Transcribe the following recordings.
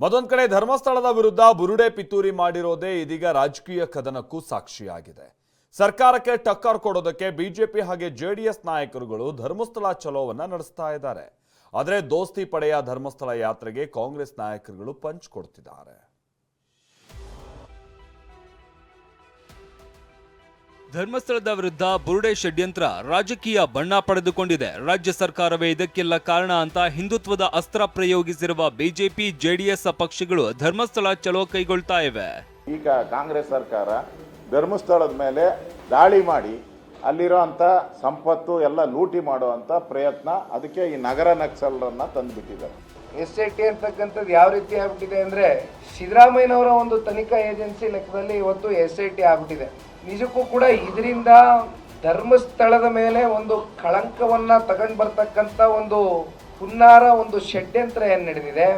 ಮತ್ತೊಂದ್ ಕಡೆ ಧರ್ಮಸ್ಥಳದ ವಿರುದ್ಧ ಬುರುಡೆ ಪಿತೂರಿ ಮಾಡಿರೋದೇ ಇದೀಗ ರಾಜಕೀಯ ಕದನಕ್ಕೂ ಸಾಕ್ಷಿಯಾಗಿದೆ. ಸರ್ಕಾರಕ್ಕೆ ಟಕ್ಕರ್ ಕೊಡೋದಕ್ಕೆ ಬಿಜೆಪಿ ಹಾಗೆ ಜೆಡಿಎಸ್ ನಾಯಕರುಗಳು ಧರ್ಮಸ್ಥಳ ಚಲೋವನ್ನ ನಡೆಸ್ತಾ ಇದ್ದಾರೆ. ಆದರೆ ದೋಸ್ತಿ ಪಡೆಯ ಧರ್ಮಸ್ಥಳ ಯಾತ್ರೆಗೆ ಕಾಂಗ್ರೆಸ್ ನಾಯಕರುಗಳು ಪಂಚ್ ಕೊಡ್ತಿದ್ದಾರೆ. ಧರ್ಮಸ್ಥಳದ ವಿರುದ್ಧ ಬುರುಡೆ ಷಡ್ಯಂತ್ರ ರಾಜಕೀಯ ಬಣ್ಣ ಪಡೆದುಕೊಂಡಿದೆ. ರಾಜ್ಯ ಸರ್ಕಾರವೇ ಇದಕ್ಕೆಲ್ಲ ಕಾರಣ ಅಂತ ಹಿಂದುತ್ವದ ಅಸ್ತ್ರ ಪ್ರಯೋಗಿಸಿರುವ ಬಿಜೆಪಿ ಜೆಡಿಎಸ್ ಪಕ್ಷಗಳು ಧರ್ಮಸ್ಥಳ ಚಲೋ ಕೈಗೊಳ್ತಾ ಇವೆ. ಈಗ ಕಾಂಗ್ರೆಸ್ ಸರ್ಕಾರ ಧರ್ಮಸ್ಥಳದ ಮೇಲೆ ದಾಳಿ ಮಾಡಿ ಅಲ್ಲಿರೋಂಥ ಸಂಪತ್ತು ಎಲ್ಲ ಲೂಟಿ ಮಾಡುವಂಥ ಪ್ರಯತ್ನ ಅದಕ್ಕೆ ಈ ನಗರ ನಕ್ಸಲರನ್ನ ತಂದುಬಿಟ್ಟಿದ್ದಾರೆ. ಎಸ್ ಐ ಟಿ ಅಂತಕ್ಕಂಥದ್ದು ಯಾವ ರೀತಿ ಆಗ್ಬಿಟ್ಟಿದೆ ಅಂದ್ರೆ ಸಿದ್ದರಾಮಯ್ಯನವರ ಒಂದು ತನಿಖಾ ಏಜೆನ್ಸಿ ಲೆಕ್ಕದಲ್ಲಿ ಇವತ್ತು ಎಸ್ ಐ ಟಿ ಆಗ್ಬಿಟ್ಟಿದೆ. ನಿಜಕ್ಕೂ ಕೂಡ ಇದರಿಂದ ಧರ್ಮಸ್ಥಳದ ಮೇಲೆ ಒಂದು ಕಳಂಕವನ್ನ ತಗೊಂಡ್ ಬರ್ತಕ್ಕಂಥ ಒಂದು ಹುನ್ನಾರ, ಒಂದು ಷಡ್ಯಂತ್ರ ಏನು ನಡೆದಿದೆ,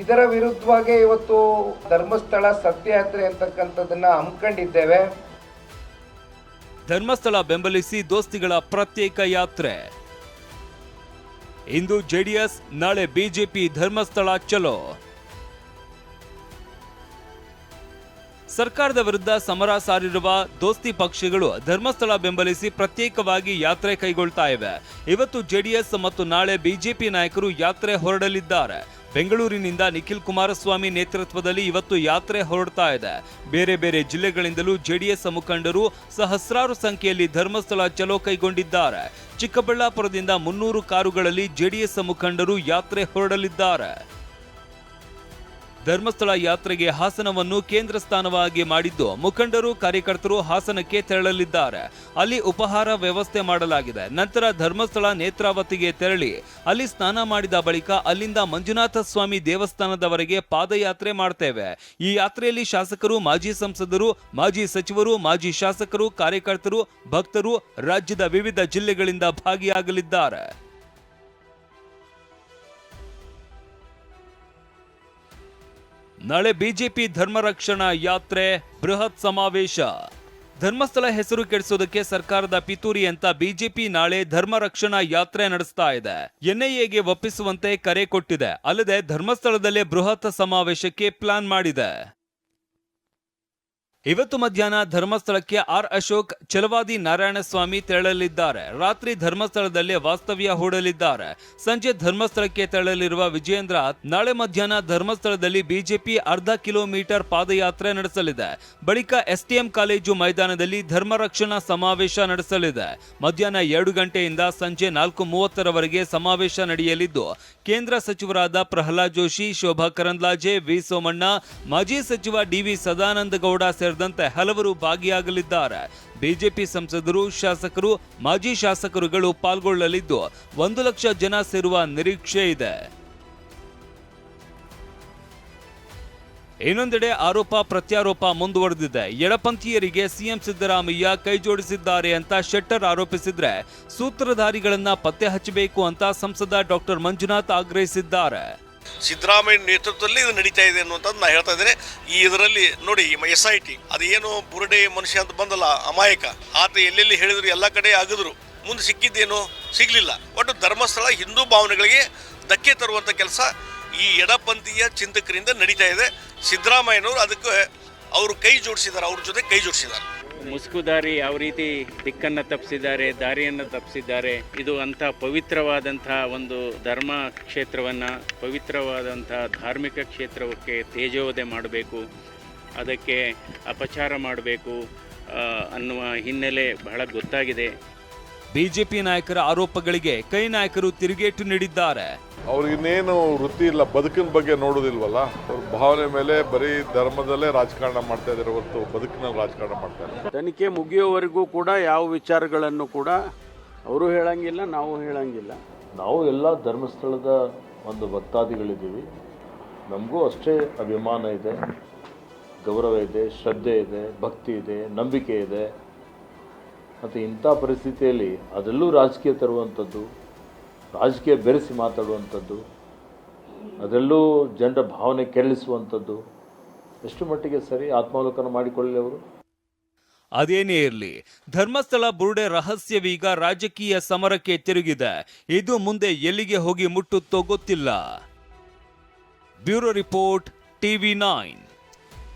ಇದರ ವಿರುದ್ಧವಾಗಿ ಇವತ್ತು ಧರ್ಮಸ್ಥಳ ಸತ್ಯಯಾತ್ರೆ ಅಂತಕ್ಕಂಥದ್ದನ್ನ ಹಮ್ಮಿಕೊಂಡಿದ್ದೇವೆ ಧರ್ಮಸ್ಥಳ ಬೆಂಬಲಿಸಿ ದೋಸ್ತಿಗಳ ಪ್ರತ್ಯೇಕ ಯಾತ್ರೆ. ಇಂದು ಜೆಡಿಎಸ್, ನಾಳೆ ಬಿಜೆಪಿ ಧರ್ಮಸ್ಥಳ ಚಲೋ. ಸರ್ಕಾರದ ವಿರುದ್ಧ ಸಮರ ಸಾರಿರುವ ದೋಸ್ತಿ ಪಕ್ಷಗಳು ಧರ್ಮಸ್ಥಳ ಬೆಂಬಲಿಸಿ ಪ್ರತ್ಯೇಕವಾಗಿ ಯಾತ್ರೆ ಕೈಗೊಳ್ತಾ ಇವೆ. ಇವತ್ತು ಜೆಡಿಎಸ್ ಮತ್ತು ನಾಳೆ ಬಿಜೆಪಿ ನಾಯಕರು ಯಾತ್ರೆ ಹೊರಡಲಿದ್ದಾರೆ. ಬೆಂಗಳೂರಿನಿಂದ ನಿಖಿಲ್ ಕುಮಾರಸ್ವಾಮಿ ನೇತೃತ್ವದಲ್ಲಿ ಇವತ್ತು ಯಾತ್ರೆ ಹೊರಡ್ತಾ ಇದೆ. ಬೇರೆ ಬೇರೆ ಜಿಲ್ಲೆಗಳಿಂದಲೂ ಜೆಡಿಎಸ್ ಮುಖಂಡರು ಸಹಸ್ರಾರು ಸಂಖ್ಯೆಯಲ್ಲಿ ಧರ್ಮಸ್ಥಳ ಚಲೋ ಕೈಗೊಂಡಿದ್ದಾರೆ. ಚಿಕ್ಕಬಳ್ಳಾಪುರದಿಂದ ಮುನ್ನೂರು ಕಾರುಗಳಲ್ಲಿ ಜೆಡಿಎಸ್ ಮುಖಂಡರು ಯಾತ್ರೆ ಹೊರಡಲಿದ್ದಾರೆ. ಧರ್ಮಸ್ಥಳ ಯಾತ್ರೆಗೆ ಹಾಸನವನ್ನು ಕೇಂದ್ರ ಸ್ಥಾನವಾಗಿ ಮಾಡಿದ್ದು, ಮುಖಂಡರು ಕಾರ್ಯಕರ್ತರು ಹಾಸನಕ್ಕೆ ತೆರಳಲಿದ್ದಾರೆ. ಅಲ್ಲಿ ಉಪಹಾರ ವ್ಯವಸ್ಥೆ ಮಾಡಲಾಗಿದೆ. ನಂತರ ಧರ್ಮಸ್ಥಳ ನೇತ್ರಾವತಿಗೆ ತೆರಳಿ, ಅಲ್ಲಿ ಸ್ನಾನ ಮಾಡಿದ ಬಳಿಕ ಅಲ್ಲಿಂದ ಮಂಜುನಾಥ ಸ್ವಾಮಿ ದೇವಸ್ಥಾನದವರೆಗೆ ಪಾದಯಾತ್ರೆ ಮಾಡ್ತೇವೆ. ಈ ಯಾತ್ರೆಯಲ್ಲಿ ಶಾಸಕರು, ಮಾಜಿ ಸಂಸದರು, ಮಾಜಿ ಸಚಿವರು, ಮಾಜಿ ಶಾಸಕರು, ಕಾರ್ಯಕರ್ತರು, ಭಕ್ತರು, ರಾಜ್ಯದ ವಿವಿಧ ಜಿಲ್ಲೆಗಳಿಂದ ಭಾಗಿಯಾಗಲಿದ್ದಾರೆ. ನಾಳೆ ಬಿಜೆಪಿ ಧರ್ಮರಕ್ಷಣಾ ಯಾತ್ರೆ, ಬೃಹತ್ ಸಮಾವೇಶ. ಧರ್ಮಸ್ಥಳ ಹೆಸರು ಕೆಡಿಸೋದಕ್ಕೆ ಸರ್ಕಾರದ ಪಿತೂರಿ ಅಂತ ಬಿಜೆಪಿ ನಾಳೆ ಧರ್ಮ ರಕ್ಷಣಾ ಯಾತ್ರೆ ನಡೆಸ್ತಾ ಇದೆ. ಎನ್ಐಎಗೆ ಒಪ್ಪಿಸುವಂತೆ ಕರೆ ಕೊಟ್ಟಿದೆ. ಅಲ್ಲದೆ ಧರ್ಮಸ್ಥಳದಲ್ಲೇ ಬೃಹತ್ ಸಮಾವೇಶಕ್ಕೆ ಪ್ಲಾನ್ ಮಾಡಿದೆ. ಇವತ್ತು ಮಧ್ಯಾಹ್ನ ಧರ್ಮಸ್ಥಳಕ್ಕೆ ಆರ್ ಅಶೋಕ್ ಛಲವಾದಿ ನಾರಾಯಣಸ್ವಾಮಿ ತೆರಳಲಿದ್ದಾರೆ. ರಾತ್ರಿ ಧರ್ಮಸ್ಥಳದಲ್ಲಿ ವಾಸ್ತವ್ಯ ಹೂಡಲಿದ್ದಾರೆ. ಸಂಜೆ ಧರ್ಮಸ್ಥಳಕ್ಕೆ ತೆರಳಲಿರುವ ವಿಜಯೇಂದ್ರ ನಾಳೆ ಮಧ್ಯಾಹ್ನ ಧರ್ಮಸ್ಥಳದಲ್ಲಿ ಬಿಜೆಪಿ ಅರ್ಧ ಕಿಲೋಮೀಟರ್ ಪಾದಯಾತ್ರೆ ನಡೆಸಲಿದೆ. ಬಳಿಕ ಎಸ್ಟಿಎಂ ಕಾಲೇಜು ಮೈದಾನದಲ್ಲಿ ಧರ್ಮ ರಕ್ಷಣಾ ಸಮಾವೇಶ ನಡೆಸಲಿದೆ. ಮಧ್ಯಾಹ್ನ ಎರಡು ಗಂಟೆಯಿಂದ ಸಂಜೆ ನಾಲ್ಕು ಮೂವತ್ತರವರೆಗೆ ಸಮಾವೇಶ ನಡೆಯಲಿದ್ದು, ಕೇಂದ್ರ ಸಚಿವರಾದ ಪ್ರಹ್ಲಾದ್ ಜೋಶಿ, ಶೋಭಾ ಕರಂದ್ಲಾಜೆ, ವಿ ಸೋಮಣ್ಣ, ಮಾಜಿ ಸಚಿವ ಡಿವಿ ಸದಾನಂದ ಗೌಡ ಸೇರಿದಂತೆ ಹಲವರು ಭಾಗಿಯಾಗಲಿದ್ದಾರೆ. ಬಿಜೆಪಿ ಸಂಸದರು, ಶಾಸಕರು, ಮಾಜಿ ಶಾಸಕರುಗಳು ಪಾಲ್ಗೊಳ್ಳಲಿದ್ದು ಒಂದು ಲಕ್ಷ ಜನ ಸೇರುವ ನಿರೀಕ್ಷೆ ಇದೆ. ಇನ್ನೊಂದೆಡೆ ಆರೋಪ ಪ್ರತ್ಯಾರೋಪ ಮುಂದುವರೆದಿದೆ. ಎಡಪಂಥೀಯರಿಗೆ ಸಿಎಂ ಸಿದ್ದರಾಮಯ್ಯ ಕೈಜೋಡಿಸಿದ್ದಾರೆ ಅಂತ ಶೆಟ್ಟರ್ ಆರೋಪಿಸಿದ್ರೆ ಸೂತ್ರಧಾರಿಗಳನ್ನ ಪತ್ತೆ ಹಚ್ಚಬೇಕು ಅಂತ ಸಂಸದ ಡಾಕ್ಟರ್ ಮಂಜುನಾಥ್ ಆಗ್ರಹಿಸಿದ್ದಾರೆ. ಸಿದ್ದರಾಮಯ್ಯ ನೇತೃತ್ವದಲ್ಲಿ ಇದು ನಡೀತಾ ಇದೆ ಅನ್ನುವಂಥದ್ದು ನಾ ಹೇಳ್ತಾ ಇದ್ದೇನೆ. ಈ ಇದರಲ್ಲಿ ನೋಡಿ ಎಸ್ ಐ ಟಿ, ಅದೇನು ಬುರುಡೆ ಮನುಷ್ಯ ಅಂತ ಬಂದಲ್ಲ, ಅಮಾಯಕ. ಆತ ಎಲ್ಲೆಲ್ಲಿ ಹೇಳಿದ್ರು ಎಲ್ಲ ಕಡೆ ಆಗಿದ್ರು ಮುಂದೆ ಸಿಕ್ಕಿದ್ದೇನು ಸಿಗ್ಲಿಲ್ಲ. ಒಟ್ಟು ಧರ್ಮಸ್ಥಳ, ಹಿಂದೂ ಭಾವನೆಗಳಿಗೆ ಧಕ್ಕೆ ತರುವಂಥ ಕೆಲಸ ಈ ಎಡಪಂಥೀಯ ಚಿಂತಕರಿಂದ ನಡೀತಾ ಇದೆ. ಸಿದ್ದರಾಮಯ್ಯನವರು ಅದಕ್ಕೆ ಅವರು ಕೈ ಜೋಡಿಸಿದ್ದಾರೆ, ಅವ್ರ ಜೊತೆ ಕೈ ಜೋಡಿಸಿದ್ದಾರೆ. ಮುಸುಕುದಾರಿ ಯಾವ ರೀತಿ ದಿಕ್ಕನ್ನು ತಪ್ಪಿಸಿದ್ದಾರೆ ದಾರಿಯನ್ನು ತಪ್ಪಿಸಿದ್ದಾರೆ ಇದು ಅಂಥ ಪವಿತ್ರವಾದಂಥ ಒಂದು ಧರ್ಮ ಕ್ಷೇತ್ರವನ್ನು, ಪವಿತ್ರವಾದಂಥ ಧಾರ್ಮಿಕ ಕ್ಷೇತ್ರಕ್ಕೆ ತೇಜೋವಧೆ ಮಾಡಬೇಕು, ಅದಕ್ಕೆ ಅಪಚಾರ ಮಾಡಬೇಕು ಅನ್ನುವ ಹಿನ್ನೆಲೆ ಬಹಳ ಗೊತ್ತಾಗಿದೆ. ಬಿಜೆಪಿ ನಾಯಕರ ಆರೋಪಗಳಿಗೆ ಕೈ ನಾಯಕರು ತಿರುಗೇಟು ನೀಡಿದ್ದಾರೆ. ಅವ್ರಿಗಿನ್ನೇನು ವೃತ್ತಿ ಇಲ್ಲ ಬದುಕಿನ ಬಗ್ಗೆ ನೋಡೋದಿಲ್ವಲ್ಲ? ಅವ್ರ ಭಾವನೆ ಮೇಲೆ ಬರೀ ಧರ್ಮದಲ್ಲೇ ರಾಜಕಾರಣ ಮಾಡ್ತಾ ಇದ್ದಾರೆ ಹೊರತು ಬದುಕಿನಲ್ಲಿ ರಾಜಕಾರಣ ಮಾಡ್ತಾ ಇದ್ದಾರೆ ತನಿಖೆ ಮುಗಿಯೋವರೆಗೂ ಕೂಡ ಯಾವ ವಿಚಾರಗಳನ್ನು ಕೂಡ ಅವರು ಹೇಳಂಗಿಲ್ಲ ನಾವು ಹೇಳಂಗಿಲ್ಲ. ನಾವು ಎಲ್ಲ ಧರ್ಮಸ್ಥಳದ ಒಂದು ಭಕ್ತಾದಿಗಳಿದ್ದೀವಿ. ನಮಗೂ ಅಷ್ಟೇ ಅಭಿಮಾನ ಇದೆ ಗೌರವ ಇದೆ ಶ್ರದ್ಧೆ ಇದೆ ಭಕ್ತಿ ಇದೆ ನಂಬಿಕೆ ಇದೆ. ಮತ್ತು ಇಂಥ ಪರಿಸ್ಥಿತಿಯಲ್ಲಿ ಅದರಲ್ಲೂ ರಾಜಕೀಯ ತರುವಂಥದ್ದು, ರಾಜಕೀಯ ಬೆರೆಸಿ ಮಾತಾಡುವಂಥದ್ದು, ಅದರಲ್ಲೂ ಜನರ ಭಾವನೆ ಕೆರಳಿಸುವಂಥದ್ದು, ಎಷ್ಟು ಮಟ್ಟಿಗೆ ಸರಿ ಆತ್ಮಾವಲೋಕನ ಮಾಡಿಕೊಳ್ಳಲಿ ಅವರು? ಅದೇನೇ ಇರಲಿ, ಧರ್ಮಸ್ಥಳ ಬುರುಡೆ ರಹಸ್ಯವೀಗ ರಾಜಕೀಯ ಸಮರಕ್ಕೆ ತಿರುಗಿದೆ. ಇದು ಮುಂದೆ ಎಲ್ಲಿಗೆ ಹೋಗಿ ಮುಟ್ಟುತ್ತೋ ಗೊತ್ತಿಲ್ಲ. Bureau report, TV nine.